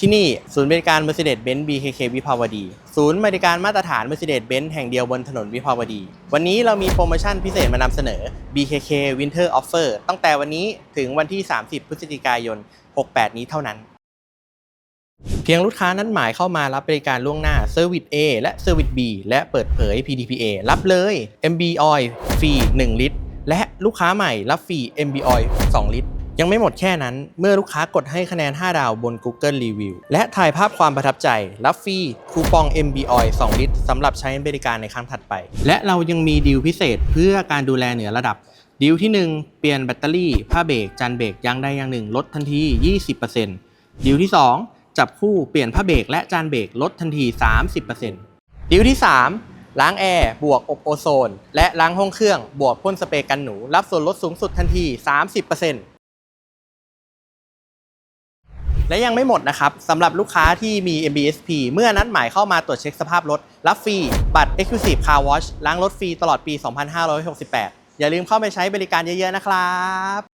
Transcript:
ที่นี่ศูนย์บริการ Mercedes-Benz BKK วิภาวดี ศูนย์บริการมาตรฐาน Mercedes-Benz แห่งเดียวบนถนนวิภาวดี วันนี้เรามีโปรโมชั่นพิเศษมานำเสนอ BKK Winter Offer ตั้งแต่วันนี้ถึงวันที่ 30 พฤศจิกายน 68 นี้เท่านั้น เพียงลูกค้านั้นหมายเข้ามารับบริการล่วงหน้า Service A และ Service B และเปิดเผย PDPA รับเลย MB Oil ฟรี 1 ลิตร และลูกค้าใหม่รับฟรี MB Oil 2 ลิตร ยังไม่หมดแค่นั้น เมื่อลูกค้ากดให้คะแนน 5 ดาวบน Google Review และถ่ายภาพความประทับใจ รับฟรีคูปอง MB Oil 2 ลิตรสำหรับใช้บริการในครั้งถัดไป และเรายังมีดีลพิเศษเพื่อการดูแลเหนือระดับ ดีลที่ 1 เปลี่ยนแบตเตอรี่ ผ้าเบรกจานเบรกยางใดยางหนึ่งลดทันที 20%ดีลที่ 2 จับคู่เปลี่ยนผ้าเบรกและจานเบรกลดทันที 30%ดีลที่ 3ล้างแอร์ บวกอบโอโซน และล้างห้องเครื่อง บวกพ่นสเปรย์กันหนู รับส่วนลดสูงสุดทันที 30% และยังไม่หมดนะครับสำหรับลูกค้าที่มี MBSP เมื่อนัดหมายเข้ามาตรวจเช็คสภาพรถ รับฟรี บัตร Exclusive Car Wash ล้างรถฟรีตลอดปี 2568 อย่าลืมเข้าไปใช้บริการเยอะๆนะครับ